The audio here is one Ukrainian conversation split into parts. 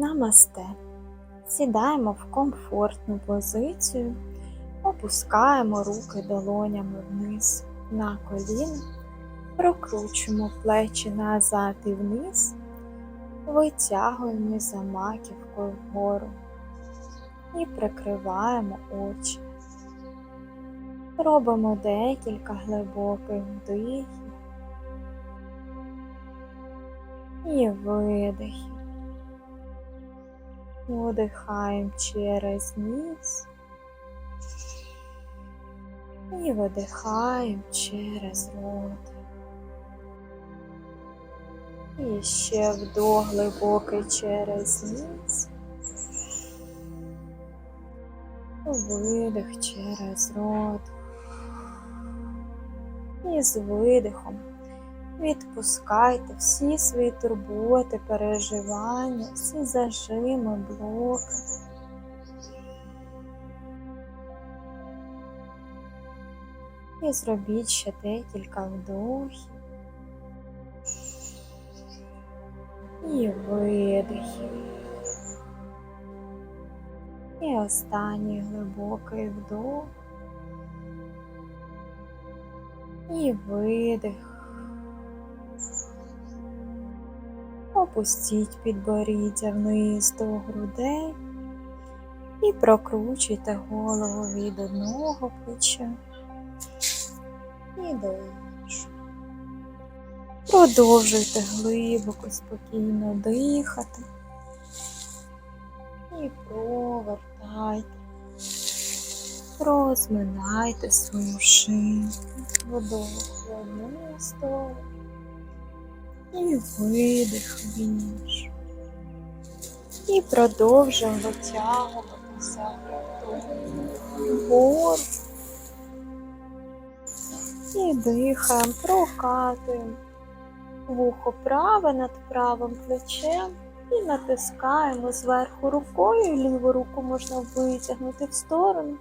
Намасте. Сідаємо в комфортну позицію, опускаємо руки долонями вниз на коліна, прокручуємо плечі назад і вниз, витягуємо за маківкою вгору і прикриваємо очі. Робимо декілька глибоких вдихів і видихів. Вдихаємо через ніс і видихаємо через рот. І ще вдох глибокий через ніс. Видих через рот. І з видихом відпускайте всі свої турботи, переживання, всі зажими, блоки. І зробіть ще декілька вдохів. І видихів. І останній глибокий вдох. І видих. Опустіть підборіддя вниз до грудей і прокручуйте голову від одного плеча і до іншого. Продовжуйте глибоко, спокійно дихати і провертайте, розминайте свою шию, вдох в одну сторону і видих в іншу. І продовжуємо витягуватися вгору. І дихаємо, прокатуємо вухо праве над правим плечем і натискаємо зверху рукою. Ліву руку можна витягнути в сторону.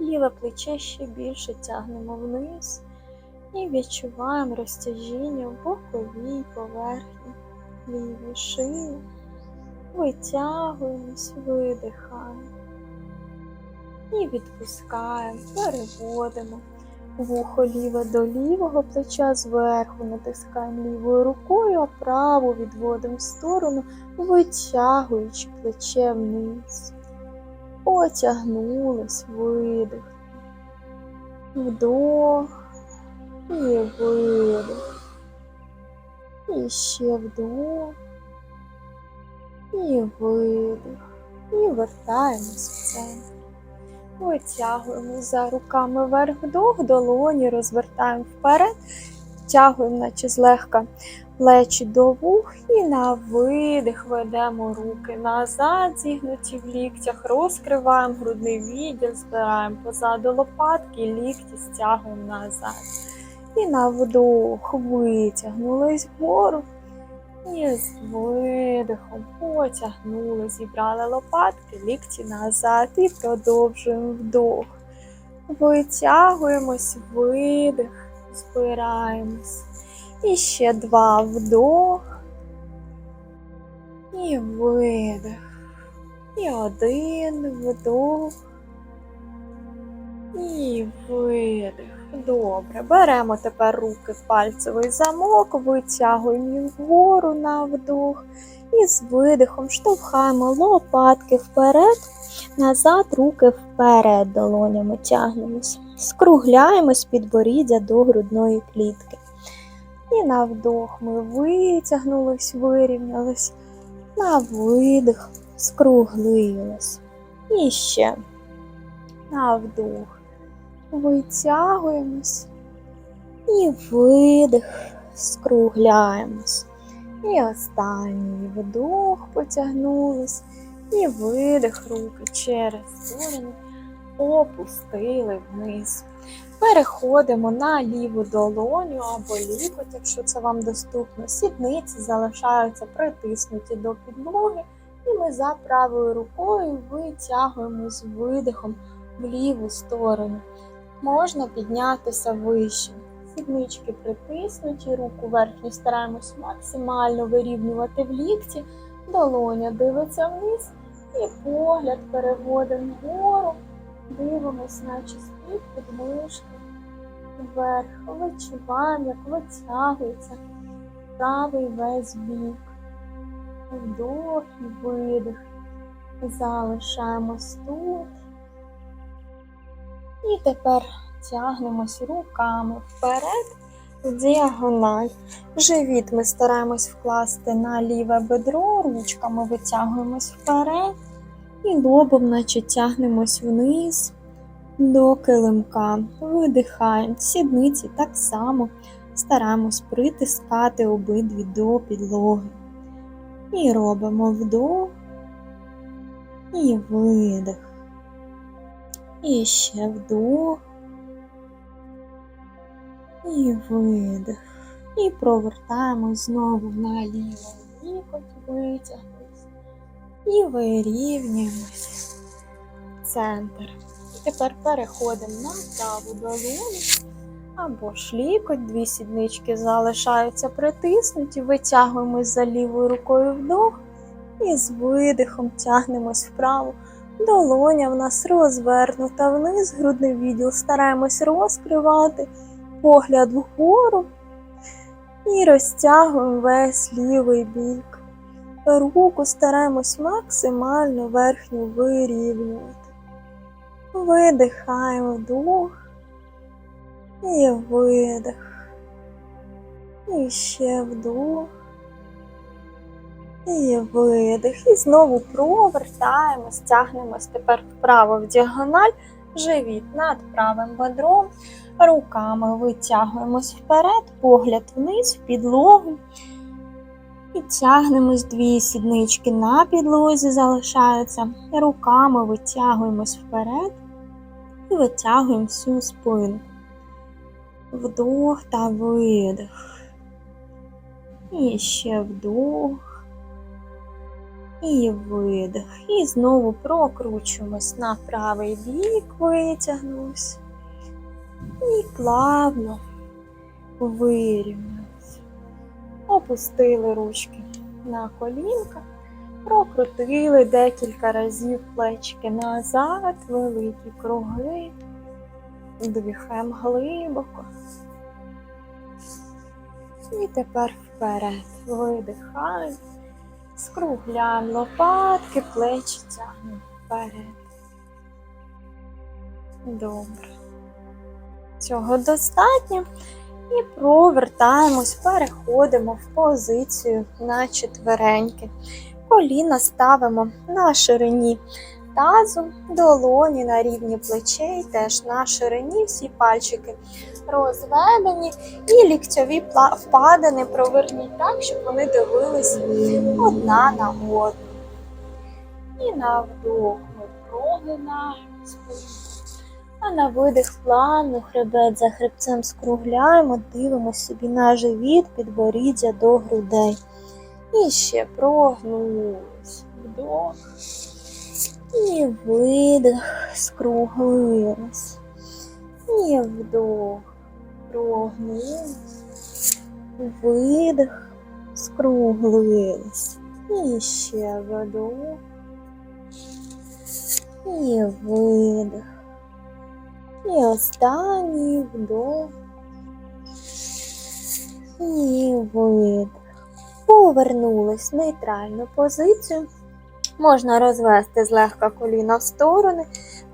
Ліве плече ще більше тягнемо вниз і відчуваємо розтяжіння в боковій поверхні лівої шиї. Витягуємось, видихаємо. І відпускаємо, переводимо вухо ліве до лівого плеча зверху, натискаємо лівою рукою, а праву відводимо в сторону, витягуючи плече вниз. Потягнулись, видих. Вдох і видих. І ще вдох. І видих. І вертаємось в центр. Витягуємо за руками вверх вдох, долоні розвертаємо вперед, втягуємо, наче злегка плечі до вух і на видих ведемо руки назад, зігнуті в ліктях, розкриваємо грудний відділ, збираємо позаду лопатки, лікті стягуємо назад. І на вдох витягнулись вгору. І з видихом потягнули, зібрали лопатки, лікті назад і продовжуємо вдох. Витягуємось, видих, збираємось. І ще два вдох. І видих. І один вдох. І видих. Добре. Беремо тепер руки в пальцевий замок, витягуємо їх вгору на вдох. І з видихом штовхаємо лопатки вперед, назад, руки вперед, долонями тягнемось. Скругляємось підборіддя до грудної клітки. І на вдох ми витягнулись, вирівнялись. На видих скруглились. І ще на вдох. Витягуємось і видих, скругляємось. І останній вдох потягнулись, і видих руки через сторони опустили вниз. Переходимо на ліву долоню або лікоть, якщо це вам доступно. Сідниці залишаються притиснуті до підлоги, і ми за правою рукою витягуємо з видихом в ліву сторону. Можна піднятися вище. Сіднички притиснуті, руку верхню стараємось максимально вирівнювати в лікті, долоня дивиться вниз і погляд переводимо вгору, дивимось, наче спів підмишки вверх, відчуваємо, як витягується правий весь бік. Вдох і видих. Залишаємось тут. І тепер тягнемось руками вперед в діагональ. Живіт ми стараємось вкласти на ліве бедро, ручками витягуємось вперед і лобом, наче тягнемось вниз до килимка. Видихаємо. Сідниці так само стараємось притискати обидві до підлоги. І робимо вдох і видих. І ще вдох. І видих. І провертаємось знову на лівий лікоть, витягнемось. І вирівнюємось центр. І тепер переходимо на праву долоню або ж лікоть, дві сіднички залишаються притиснуті, витягуємось за лівою рукою вдох і з видихом тягнемось вправо. Долоня в нас розвернута вниз, грудний відділ стараємось розкривати, погляд вгору і розтягуємо весь лівий бік. Руку стараємось максимально верхню вирівнювати. Видихаємо вдох і видих. І ще вдох. І видих. І знову провертаємось, тягнемось тепер вправо в діагональ, живіт над правим бедром. Руками витягуємось вперед, погляд вниз, в підлогу. І тягнемось дві сіднички на підлозі залишаються. Руками витягуємось вперед і витягуємо всю спину. Вдох та видих. І ще вдох. І видих. І знову прокручуємось на правий бік, витягнулись. І плавно вирівнялись. Опустили ручки на колінка, прокрутили декілька разів плечки назад, великі круги. Вдихаємо глибоко. І тепер вперед. Видихаємо. Скругляємо лопатки, плечі тягнемо вперед. Добре. Цього достатньо. І провертаємось, переходимо в позицію на четвереньки. Коліна ставимо на ширині тазу, долоні на рівні плечей, теж на ширині, всі пальчики розведені, і ліктьові впадини проверніть так, щоб вони дивились одна на одну. І на вдох ми прогинаємо спину. А на видих плавно хребет за хребцем скругляємо, дивимося собі на живіт, підборіддя до грудей. І ще прогнулись. Вдох. І видих, скруглились. І вдох, прогнулись. Видих, скруглились. І ще вдох. І видих. І останній вдох. І видих. Повернулись в нейтральну позицію. Можна розвести злегка коліна в сторони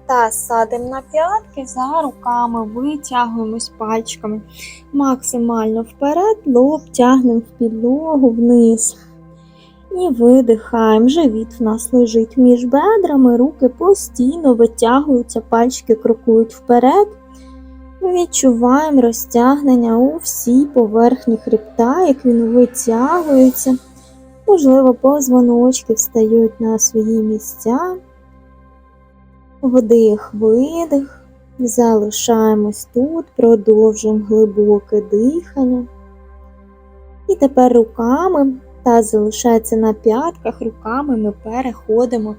та садимо на п'ятки, за руками витягуємось пальчиками максимально вперед, лоб тягнемо в підлогу вниз. І видихаємо. Живіт в нас лежить між бедрами, руки постійно витягуються, пальчики крокують вперед. Відчуваємо розтягнення у всій поверхні хребта, як він витягується. Можливо, позвоночки встають на свої місця. Вдих, видих. Залишаємось тут, продовжуємо глибоке дихання. І тепер руками, таз залишається на п'ятках, руками ми переходимо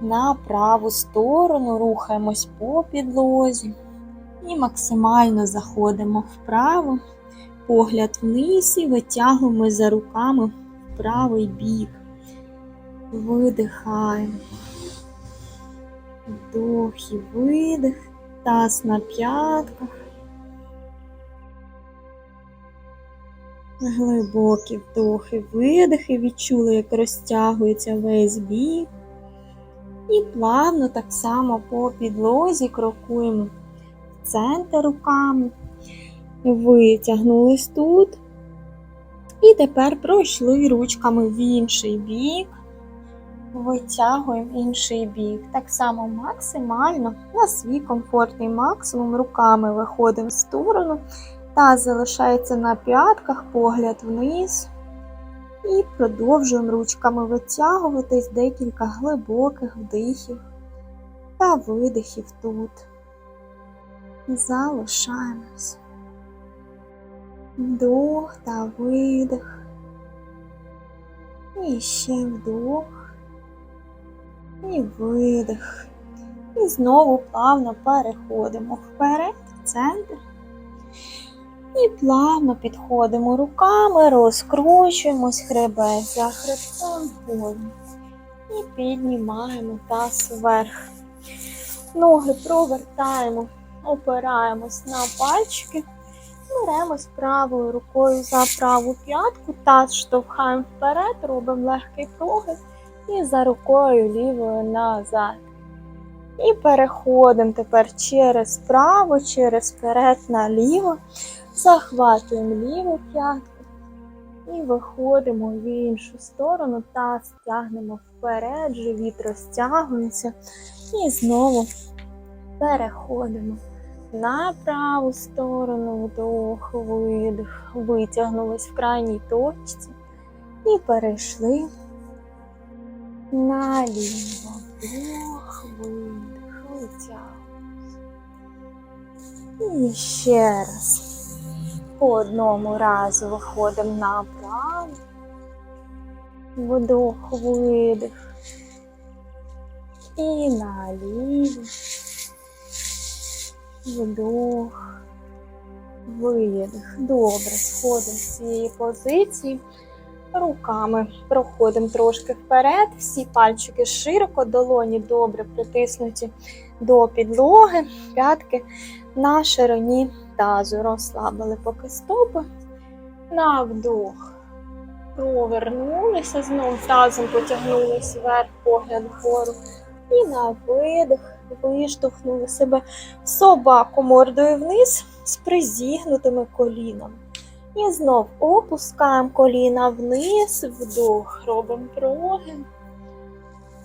на праву сторону, рухаємось по підлозі і максимально заходимо вправо, погляд вниз і витягуємо за руками правий бік. Видихаємо. Вдох і видих. Таз на п'ятках. Глибокі вдохи, видихи. Відчули, як розтягується весь бік. І плавно так само по підлозі крокуємо в центр руками. Витягнулись тут. І тепер пройшли ручками в інший бік. Витягуємо інший бік. Так само максимально на свій комфортний максимум руками виходимо в сторону. Таз залишається на п'ятках, погляд вниз. І продовжуємо ручками витягуватись декілька глибоких вдихів та видихів тут. Залишаємось. Вдох та видих. І ще вдох. І видих. І знову плавно переходимо вперед, в центр. І плавно підходимо руками, розкручуємось хребет за хребтом вгору. І піднімаємо таз вверх. Ноги провертаємо, опираємось на пальчики. Беремось правою рукою за праву п'ятку, таз штовхаємо вперед, робимо легкий прогиб і за рукою лівою назад. І переходимо тепер через право, через перед наліво, захватуємо ліву п'ятку і виходимо в іншу сторону, таз тягнемо вперед, живіт розтягується. І знову переходимо на праву сторону, вдох, видих, витягнулись в крайній точці і перейшли наліво, вдох, видих, витягнулись. І ще раз. По одному разу виходимо направо, вдох, видих. І наліво. Вдох, видих. Добре, сходимо з цієї позиції. Руками проходимо трошки вперед. Всі пальчики широко, долоні добре притиснуті до підлоги, п'ятки на ширині тазу. Розслабили поки стопи. На вдох. Провернулися, знову тазом потягнулися вверх, погляд вгору. І на видих виштовхнули себе собаку мордою вниз з призігнутими колінами. І знов опускаємо коліна вниз, вдох, робимо прогин.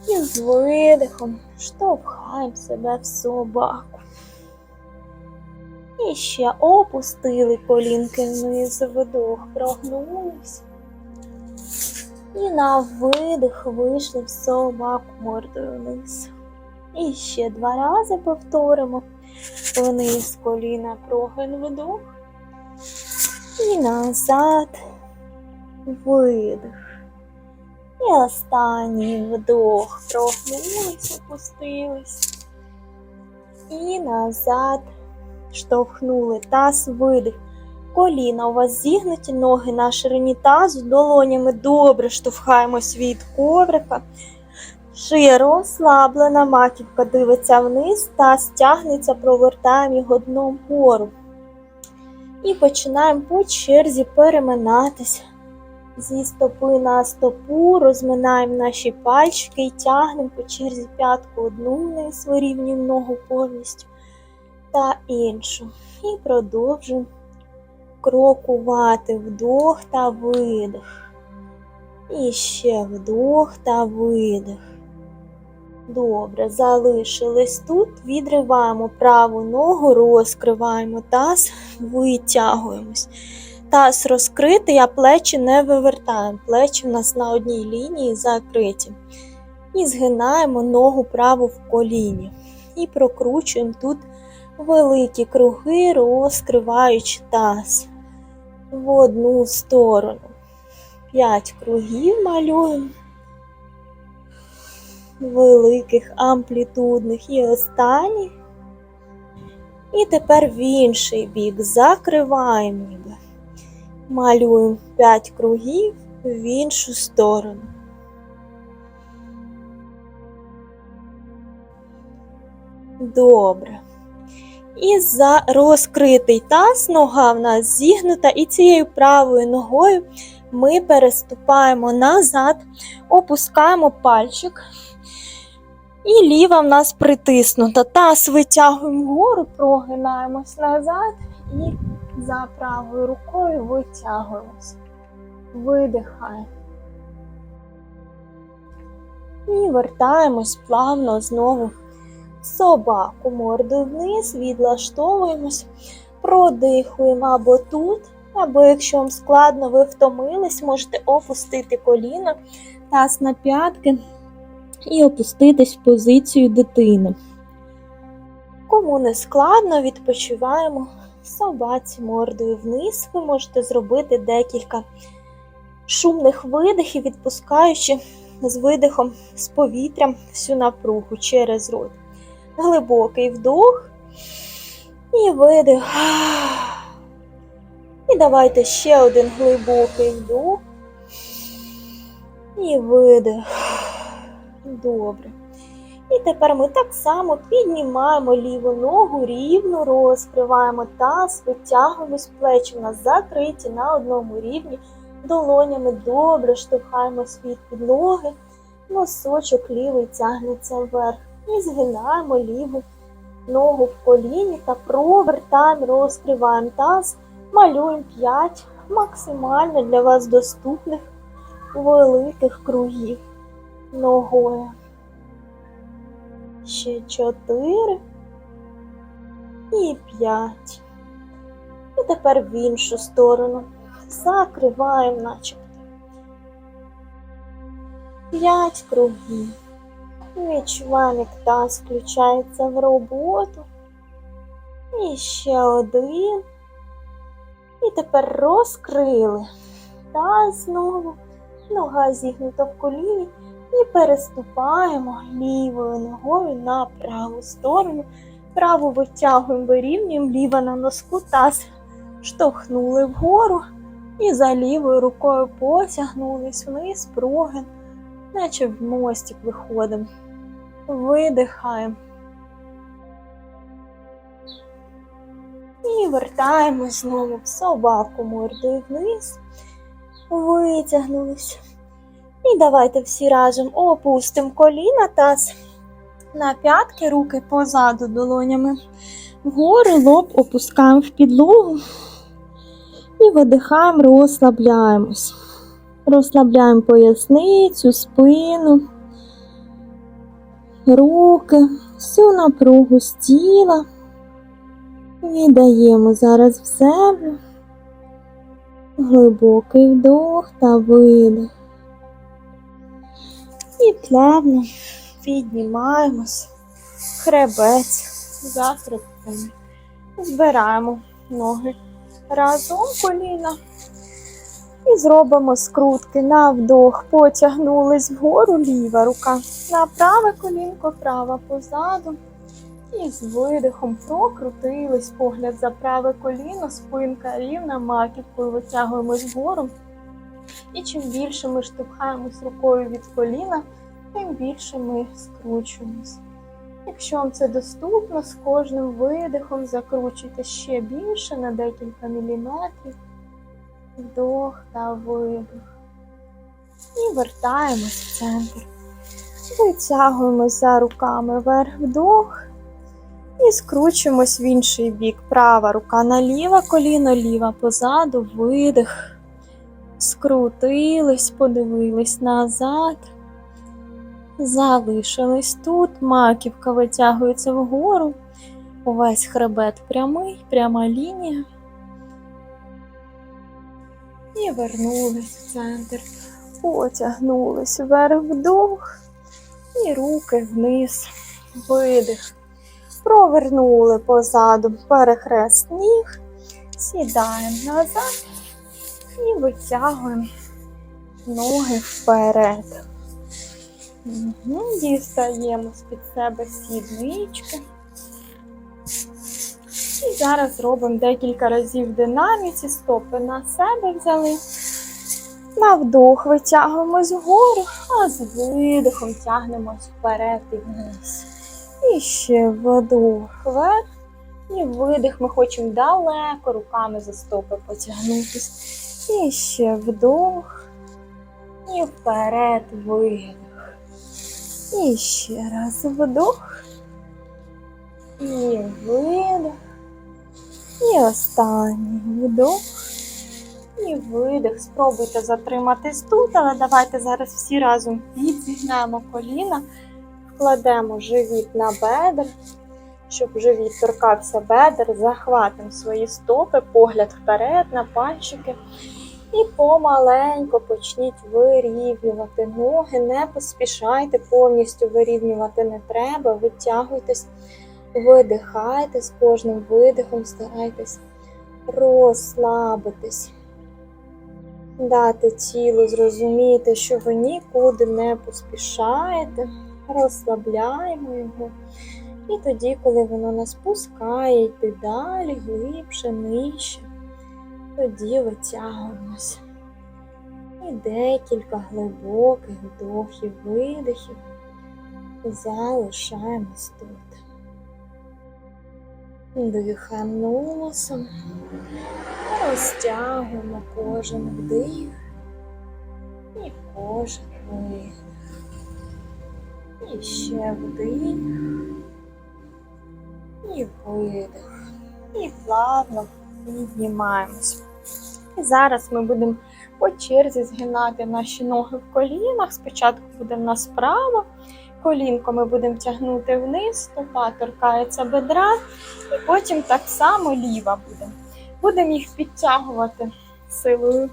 І з видихом штовхаємо себе в собаку. І ще опустили колінки вниз, вдох, прогнулись. І на видих вийшли в собаку мордою вниз. І ще два рази повторимо. Вниз коліна прогин вдох. І назад видих. І останній вдох. Прогнулись, опустились. І назад штовхнули таз, видих. Коліна у вас зігнуті, ноги на ширині тазу, долонями добре штовхаємось від коврика. Шия розслаблена, маківка дивиться вниз, таз тягнеться, провертаємо його дном вгору. І починаємо по черзі переминатися зі стопи на стопу, розминаємо наші пальчики і тягнемо по черзі п'ятку одну вниз, вирівнюємо ногу повністю та іншу. І продовжуємо крокувати вдох та видих. І ще вдох та видих. Добре, залишились тут, відриваємо праву ногу, розкриваємо таз, витягуємось. Таз розкритий, а плечі не вивертаємо. Плечі в нас на одній лінії закриті. І згинаємо ногу праву в коліні. І прокручуємо тут великі круги, розкриваючи таз в одну сторону. П'ять кругів малюємо великих амплітудних і останніх. І тепер в інший бік закриваємо ніби. Малюємо 5 кругів в іншу сторону. Добре. І за розкритий таз нога в нас зігнута, і цією правою ногою ми переступаємо назад, опускаємо пальчик. І ліва в нас притиснута. Таз витягуємо вгору, прогинаємось назад і за правою рукою витягуємось. Видихаємо. І вертаємось плавно знову собаку мордою вниз, відлаштовуємось, продихуємо або тут, або якщо вам складно, ви втомились, можете опустити коліна, таз на п'ятки і опуститись в позицію дитини. Кому не складно, відпочиваємо собаці мордою вниз. Ви можете зробити декілька шумних видихів, відпускаючи з видихом з повітрям всю напругу через рот. Глибокий вдох і видих. І давайте ще один глибокий вдох. І видих. Добре. І тепер ми так само піднімаємо ліву ногу, рівно розкриваємо таз, витягуємось плечі. У нас закриті на одному рівні. Долонями добре штовхаємось від підлоги. Носочок лівий тягнеться вверх. І згинаємо ліву ногу в коліні та провертаємо, розкриваємо таз, малюємо 5 максимально для вас доступних великих кругів ногою. Ще 4 і 5. І тепер в іншу сторону. Закриваємо начебто. 5 кругів. Відчуваємо, як таз включається в роботу. І ще один. І тепер розкрили. Таз знову. Нога зігнута в коліні. І переступаємо лівою ногою на праву сторону. Праву витягуємо, вирівнюємо, ліва на носку, таз штовхнули вгору. І за лівою рукою потягнулись вниз, прогин, наче в мостик виходимо. Видихаємо. І вертаємось знову в собаку мордою вниз. Витягнулись. І давайте всі разом опустимо коліна, таз на п'ятки, руки позаду долонями. Вгору лоб опускаємо в підлогу. І видихаємо, розслабляємось. Розслабляємо поясницю, спину руки, всю напругу з тіла. Віддаємо зараз в себе глибокий вдох та видих. І плавно піднімаємось, хребець за. Збираємо ноги разом коліна. І зробимо скрутки на вдох, потягнулись вгору ліва рука, на праве колінко, права позаду. І з видихом прокрутились погляд за праве коліно, спинка рівна, маківкою витягуємось вгору. І чим більше ми штовхаємось рукою від коліна, тим більше ми скручуємось. Якщо вам це доступно, з кожним видихом закручуйте ще більше на декілька міліметрів вдох та видих. І вертаємось в центр. Витягуємось за руками вверх вдох. І скручуємось в інший бік. Права рука на ліве коліно, ліва позаду, видих. Скрутились, подивились назад. Залишились тут. Маківка витягується вгору. Увесь хребет прямий, пряма лінія. І вернулись в центр. Потягнулись вверх вдох. І руки вниз. Видих. Провернули позаду перехрест ніг. Сідаємо назад і витягуємо ноги вперед. Угу. Дістаємо з-під себе сіднички. І зараз робимо декілька разів динаміці, стопи на себе взяли. На вдох витягуємось вгору, а з видихом тягнемось вперед і вниз. І ще вдох вверх. І видих. Ми хочемо далеко руками за стопи потягнутись. І ще вдох. І вперед видих. І ще раз вдох. І видих. І останній вдох. І видих. Спробуйте затриматись тут, але давайте зараз всі разом відзігнемо коліна, вкладемо живіт на бедер, щоб живіт торкався бедер, захватимо свої стопи, погляд вперед на пальчики. І помаленько почніть вирівнювати ноги, не поспішайте, повністю вирівнювати не треба, витягуйтесь, видихайте з кожним видихом, старайтесь розслабитись, дати тілу зрозуміти, що ви нікуди не поспішаєте, розслабляємо його. І тоді, коли воно нас пускає, йти далі, глибше, нижче, тоді витягуємося. І декілька глибоких вдохів, видихів залишаємось тут. Дихаємо носом, розтягуємо кожен вдих і кожен видих. І ще вдих і видих. І плавно піднімаємось. І зараз ми будемо по черзі згинати наші ноги в колінах. Спочатку буде в нас справа, колінко ми будемо тягнути вниз, стопа торкається бедра, і потім так само ліва буде. Будемо їх підтягувати силою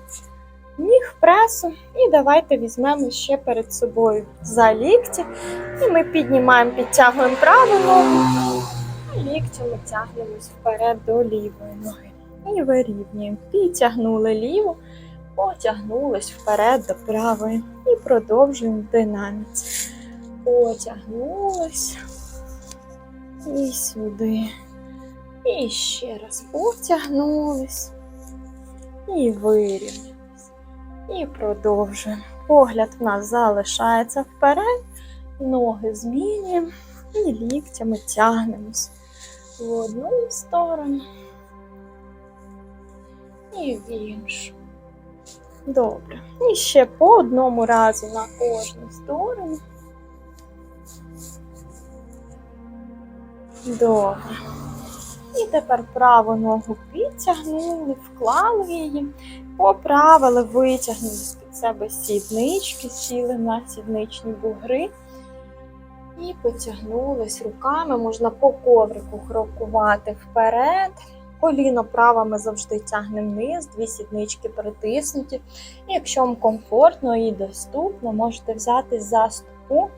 ніг пресу. І давайте візьмемо ще перед собою за лікті. І ми піднімаємо, підтягуємо праву ногу, ліктями тягнемось вперед до лівої ноги. І вирівнюємо. Підтягнули ліву, потягнулись вперед до правої. І продовжуємо динаміці. Потягнулись. І сюди. І ще раз потягнулись. І вирівнялись. І продовжуємо. Погляд в нас залишається вперед. Ноги змінюємо. І ліктями тягнемось в одну сторону і в іншу. Добре. І ще по одному разу на кожну сторону. Добре. І тепер праву ногу підтягнули, вклали її, поправили, витягнули з-під себе сіднички, сіли на сідничні бугри. І потягнулись руками, можна по коврику крокувати вперед. Коліно праве ми завжди тягнемо вниз, дві сіднички притиснуті. І якщо вам комфортно і доступно, можете взяти за стопу.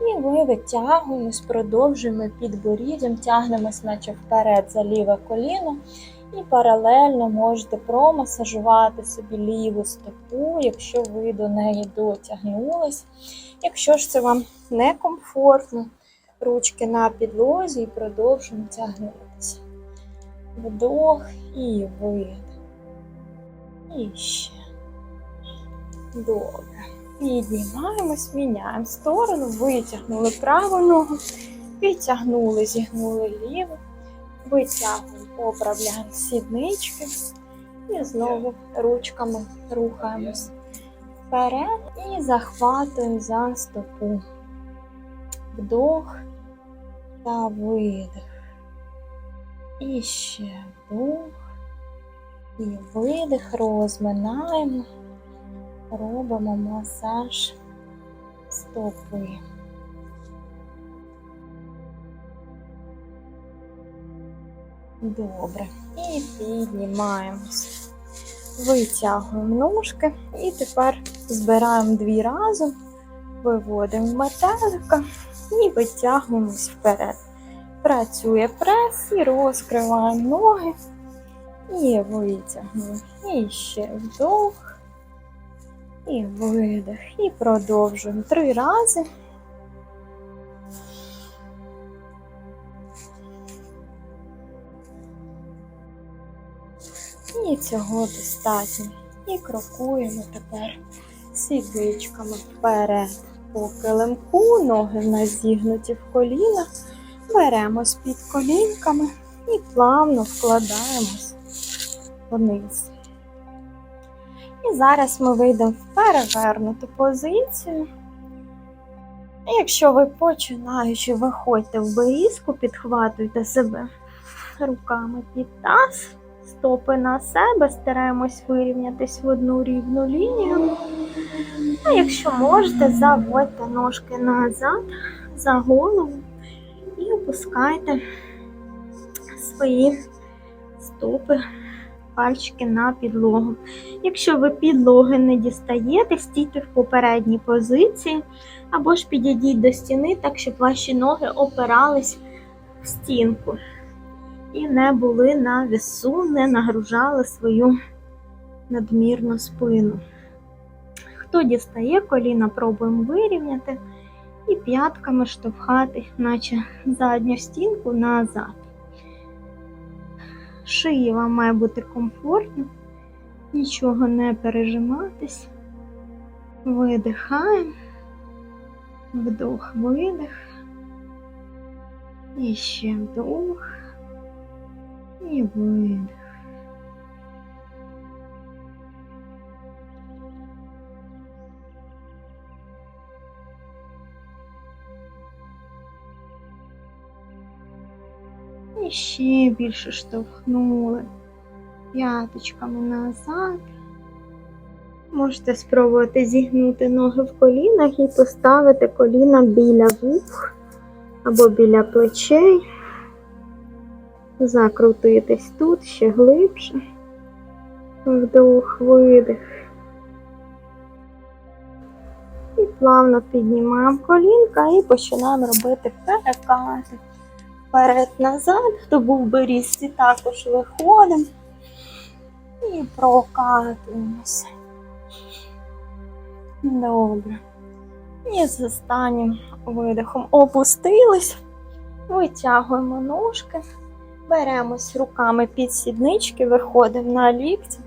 І ми витягуємось, продовжуємо підборіддям, тягнемось, наче вперед за ліве коліно. І паралельно можете промасажувати собі ліву стопу, якщо ви до неї дотягнулись. Якщо ж це вам некомфортно, ручки на підлозі і продовжуємо тягнутися. Вдох і видих. І ще. Добре. Піднімаємось, міняємо сторону, витягнули праву ногу, підтягнули, зігнули ліву, витягуємо, поправляємо сіднички і знову ручками рухаємось вперед і захватуємо за стопу. Вдох та видих. І ще вдох і видих, розминаємо, робимо масаж стопи. Добре. І піднімаємось. Витягуємо ножки і тепер збираємо дві разом, виводимо метелика і витягуємось вперед. Працює прес і розкриваємо ноги. І витягнули. І ще вдох. І видих. І продовжуємо три рази. Цього достатньо. І крокуємо тепер сідничками вперед. по килимку, ноги в нас зігнуті в колінах. Беремось під колінками і плавно вкладаємось вниз. І зараз ми вийдемо в перевернуту позицію. Якщо ви починаючи, виходьте в берізку, підхватуйте себе руками під таз, стопи на себе, стараємось вирівнятись в одну рівну лінію. А якщо можете, заводьте ножки назад за голову і опускайте свої стопи, пальчики на підлогу. Якщо ви підлоги не дістаєте, стійте в попередній позиції, або ж підійдіть до стіни, так щоб ваші ноги опирались в стінку і не були на весу, не нагружали свою надмірну спину. Хто дістає коліна, пробуємо вирівняти і п'ятками штовхати, наче задню стінку назад. Шиї вам має бути комфортно, нічого не пережиматись. Видихаємо, вдох, видих. І ще вдох і видих. І ще більше штовхнули п'яточками назад. Можете спробувати зігнути ноги в колінах і поставити коліна біля вух або біля плечей. Закрутитись тут ще глибше. Вдох, видих. І плавно піднімаємо колінка і починаємо робити перекати. Вперед-назад, хто був в берізці, також виходимо і прокатуємося. Добре. І з останнім видихом опустились, витягуємо ножки, беремось руками під сіднички, виходимо на лікті,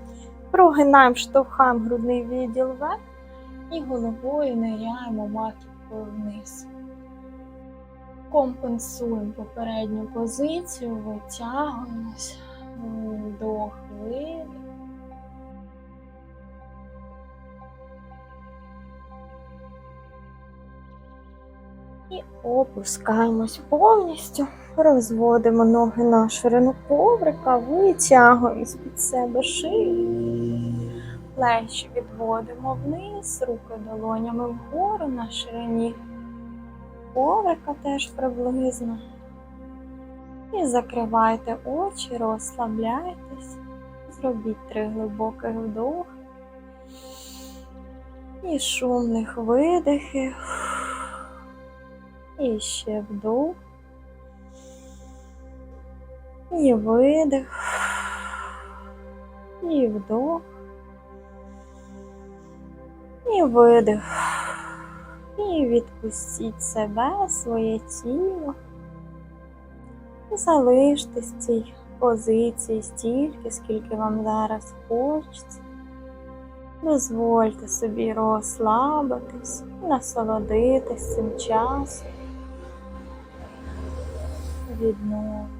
прогинаємо, штовхаємо грудний відділ вверх і головою ниряємо маківкою вниз. Компенсуємо попередню позицію, витягуємось, вдох, видих. І опускаємось повністю, розводимо ноги на ширину коврика, витягуємо з-під себе шию, плечі відводимо вниз, руки долонями вгору на ширині коврика теж приблизно. І закривайте очі, розслабляйтесь, зробіть три глибоких вдохи і шумних видихів. І ще вдох. І видих. І вдох. І видих. І відпустіть себе, своє тіло. Залиштесь в цій позиції стільки, скільки вам зараз хочеться. Дозвольте собі розслабитись, насолодитись цим часом. Відновлюйтесь.